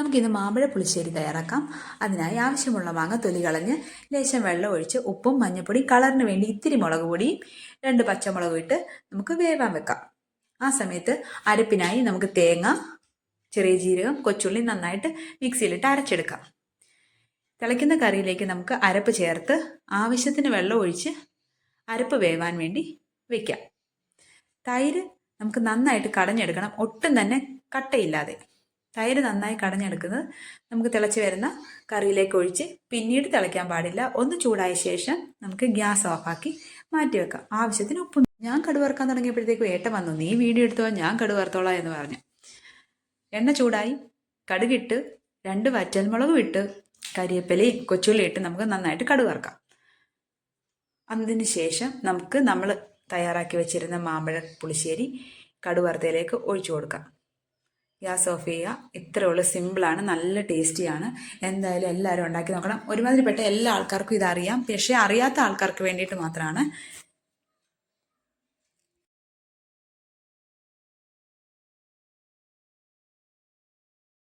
നമുക്കിന്ന് മാമ്പഴ പുളിശ്ശേരി തയ്യാറാക്കാം. അതിനായി ആവശ്യമുള്ള മാങ്ങ തൊലി കളഞ്ഞ് ലേശം വെള്ളം ഒഴിച്ച് ഉപ്പും മഞ്ഞൾപ്പൊടി കളറിന് വേണ്ടി ഇത്തിരി മുളക് പൊടിയും രണ്ട് പച്ചമുളകും ഇട്ട് നമുക്ക് വേവാൻ വെക്കാം. ആ സമയത്ത് അരപ്പിനായി നമുക്ക് തേങ്ങ ചെറിയ ജീരകം കൊച്ചുള്ളി നന്നായിട്ട് മിക്സിയിലിട്ട് അരച്ചെടുക്കാം. തിളയ്ക്കുന്ന കറിയിലേക്ക് നമുക്ക് അരപ്പ് ചേർത്ത് ആവശ്യത്തിന് വെള്ളം ഒഴിച്ച് അരപ്പ് വേവാൻ വേണ്ടി വെക്കാം. തൈര് നമുക്ക് നന്നായിട്ട് കടഞ്ഞെടുക്കണം. ഒട്ടും തന്നെ കട്ടയില്ലാതെ. തൈര് നന്നായി കടഞ്ഞെടുക്കുന്നത്. നമുക്ക് തിളച്ച് വരുന്ന കറിയിലേക്ക് ഒഴിച്ച് പിന്നീട് തിളയ്ക്കാൻ പാടില്ല. ഒന്ന് ചൂടായ ശേഷം നമുക്ക് ഗ്യാസ് ഓഫാക്കി മാറ്റി വെക്കാം. ആവശ്യത്തിന് ഉപ്പ് ഞാൻ കടുവറുക്കാൻ തുടങ്ങിയപ്പോഴത്തേക്കും ഏട്ട വന്നു നീ വീഡിയോ എടുത്തോ ഞാൻ കടുവറുത്തോളാം എന്ന് പറഞ്ഞു. എണ്ണ ചൂടായി. കടുകിട്ട് രണ്ട് വറ്റൽമുളകും ഇട്ട് കരിയപ്പലയും കൊച്ചുള്ളി ഇട്ട് നമുക്ക് നന്നായിട്ട് കടുവറുക്കാം അതിന് ശേഷം നമുക്ക് നമ്മൾ തയ്യാറാക്കി വെച്ചിരുന്ന മാമ്പഴ പുളിശ്ശേരി കടുവറുത്തയിലേക്ക് ഒഴിച്ചു കൊടുക്കാം. ഗ്യാസ് ഓഫ് ചെയ്യുക. ഇത്രയേ ഉള്ളൂ. സിമ്പിളാണ് നല്ല ടേസ്റ്റിയാണ് എന്തായാലും എല്ലാവരും ഉണ്ടാക്കി നോക്കണം. ഒരുമാതിരിപ്പെട്ട എല്ലാ ആൾക്കാർക്കും ഇതറിയാം. പക്ഷേ അറിയാത്ത ആൾക്കാർക്ക് വേണ്ടിയിട്ട് മാത്രമാണ്